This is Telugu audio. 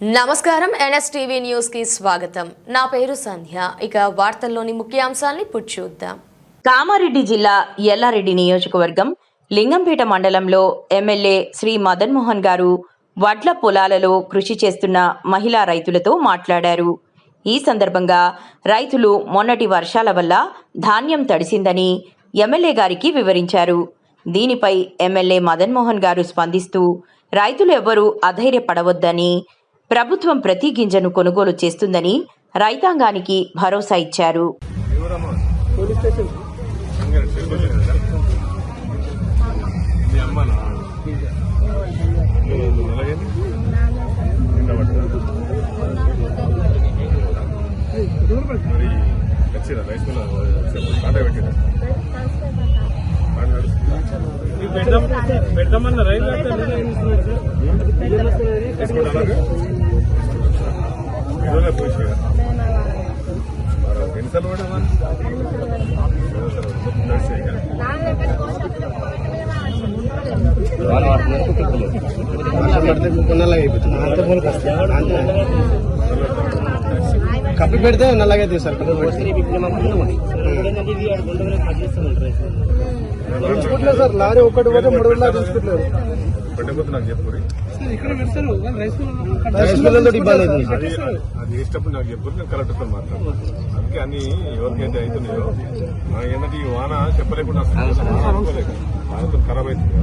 నమస్కారం ఎన్ఎస్టీవీ న్యూస్కి స్వాగతం. నా పేరు సంధ్య. ఇక వార్తల్లోని ముఖ్యాంశాల్ని ఇప్పుడు చూద్దాం. కామారెడ్డి జిల్లా ఎల్లారెడ్డి నియోజకవర్గం లింగంపేట మండలంలో ఎమ్మెల్యే శ్రీ మదన్ మోహన్ గారు వడ్ల పొలాలలో కృషి చేస్తున్న మహిళా రైతులతో మాట్లాడారు. ఈ సందర్భంగా రైతులు మొన్నటి వర్షాల వల్ల ధాన్యం తడిసిందని ఎమ్మెల్యే గారికి వివరించారు. దీనిపై ఎమ్మెల్యే మదన్ మోహన్ గారు స్పందిస్తూ రైతులు ఎవ్వరూ అధైర్యపడవద్దని ప్రభుత్వం ప్రతి గింజను కొనుగోలు చేస్తుందని రైతాంగానికి భరోసా ఇచ్చారు. మీ అమ్మనా ఇదిలో ఎన్నిసార్లు పడ్డా కప్పి పెడితే నల్లగా అయితే సార్ సార్ లారీ ఒకటి పోతే మూడు వేల తీసుకుంటలేదు పట్టకపోతే నాకు చెప్పు రైస్ మిల్లర్తో ఇబ్బంది అవుతుంది సార్ అది వేసేటప్పుడు నాకు చెప్పు నేను కలెక్టర్తో మాట్లాడతాను. అందుకే అన్ని ఎవరికైతే అవుతున్నాయో నా ఏంటంటే ఈ వాన చెప్పలేకుండా వస్తుంది. వాన అనుకోలేక వానతో ఖరాబ్ అవుతుంది?